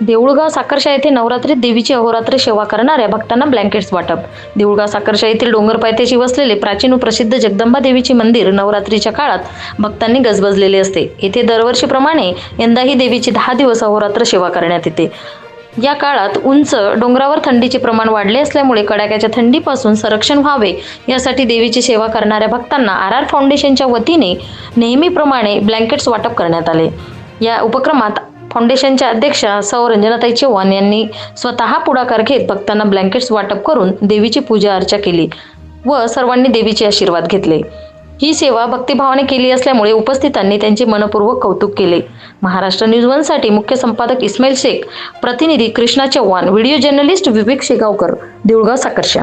देऊळगाव साखरशा येथे नवरात्रीत देवीची अहोरात्र सेवा करणाऱ्या भक्तांना ब्लँकेट्स वाटप. देऊळगाव साखरशा येथील डोंगर पायथ्याशी वसलेले प्राचीन व प्रसिद्ध जगदंबा देवीचे मंदिर नवरात्रीच्या काळात भक्तांनी गजबजलेले असते. येथे दरवर्षीप्रमाणे यंदाही देवीची दहा दिवस अहोरात्र सेवा करण्यात येते. या काळात उंच डोंगरावर थंडीचे प्रमाण वाढले असल्यामुळे कडाक्याच्या थंडीपासून संरक्षण व्हावे यासाठी देवीची सेवा करणाऱ्या भक्तांना आर आर फाउंडेशनच्या वतीने नेहमीप्रमाणे ब्लँकेट्स वाटप करण्यात आले. या उपक्रमात फाउंडेशनच्या अध्यक्षा सौ रंजनाताई चव्हाण यांनी स्वतः पुढाकार घेत भक्तांना ब्लँकेट्स वाटप करून देवीची पूजा अर्चा केली व सर्वांनी देवीचे आशीर्वाद घेतले. ही सेवा भक्तिभावाने केली असल्यामुळे उपस्थितांनी त्यांचे मनपूर्वक कौतुक केले. महाराष्ट्र न्यूज वनसाठी मुख्य संपादक इस्माईल शेख प्रतिनिधी कृष्णा चव्हाण व्हिडिओ जर्नलिस्ट विवेक शेगावकर देऊळगाव साकर्शा